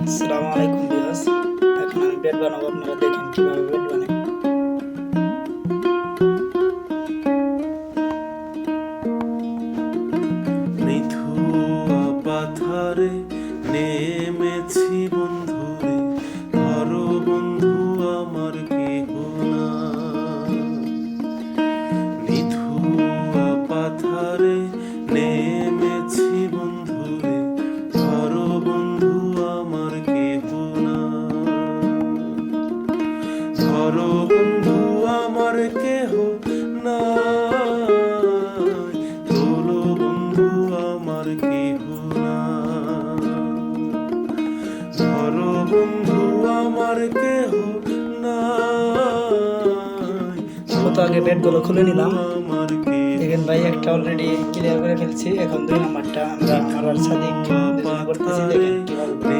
আসসালামু আলাইকুম বিয়াস এখন আমি ব্রেড বানাবো আপনারা দেখেন কীভাবে ব্রেড বানাই। নেমেছি ধরো বন্ধু আমার কেহ নাই। তোলো বন্ধু আমার কেহ নাই। ধরো বন্ধু আমার কেহ নাই। তো আগে বেডগুলো খুলে নিলাম। আমার দেখেন ভাই একটা অলরেডি ক্লিয়ার করে ফেলছি। এখন দুই নাম্বারটা আমরা আমার সাদিক করতেছি দেখেন কীভাবে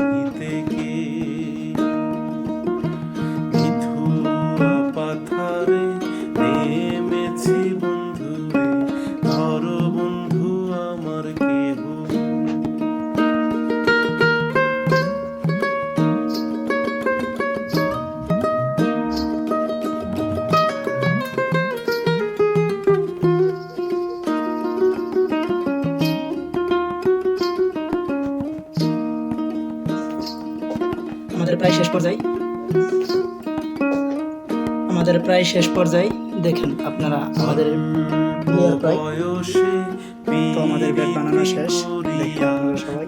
আমাদের প্রায় শেষ পর্যায়ে। আমাদের প্রায় শেষ পর্যায়ে। দেখেন, আপনারা আমাদের প্রায়। তো আমাদের বেড বানানো শেষ। সবাই।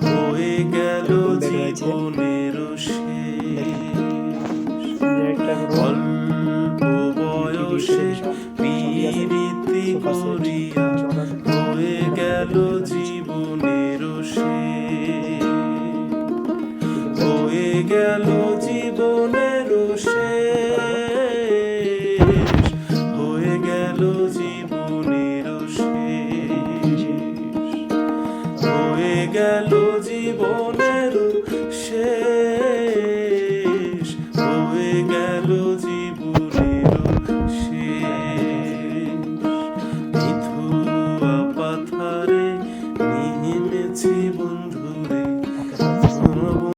গেল জীবনের শেষ গেল জীবনের সে